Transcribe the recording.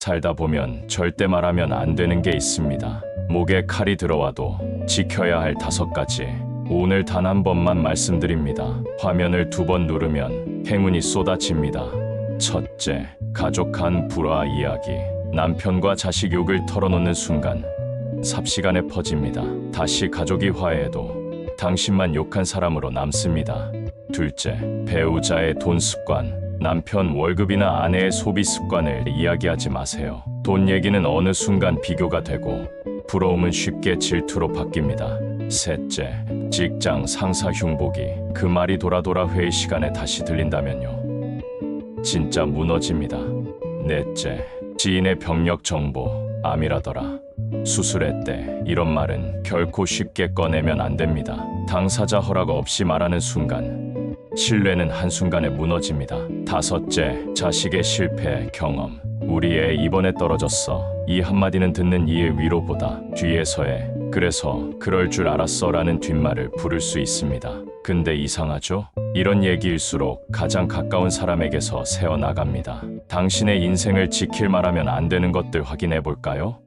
살다 보면 절대 말하면 안 되는 게 있습니다. 목에 칼이 들어와도 지켜야 할 다섯 가지. 오늘 단 한 번만 말씀드립니다. 화면을 두 번 누르면 행운이 쏟아집니다. 첫째, 가족 간 불화 이야기. 남편과 자식 욕을 털어놓는 순간 삽시간에 퍼집니다. 다시 가족이 화해해도 당신만 욕한 사람으로 남습니다. 둘째, 배우자의 돈 습관. 남편 월급이나 아내의 소비 습관을 이야기하지 마세요. 돈 얘기는 어느 순간 비교가 되고 부러움은 쉽게 질투로 바뀝니다. 셋째, 직장 상사 흉보기. 그 말이 돌아 돌아 회의 시간에 다시 들린다면요. 진짜 무너집니다. 넷째, 지인의 병력 정보, 암이라더라. 수술했대. 이런 말은 결코 쉽게 꺼내면 안 됩니다. 당사자 허락 없이 말하는 순간, 신뢰는 한순간에 무너집니다. 다섯째, 자식의 실패 경험. 우리 애 이번에 떨어졌어. 이 한마디는 듣는 이의 위로보다 뒤에서의 그래서 그럴 줄 알았어 라는 뒷말을 부를 수 있습니다. 근데 이상하죠? 이런 얘기일수록 가장 가까운 사람에게서 새어나갑니다. 당신의 인생을 지킬 말하면 안 되는 것들 확인해 볼까요?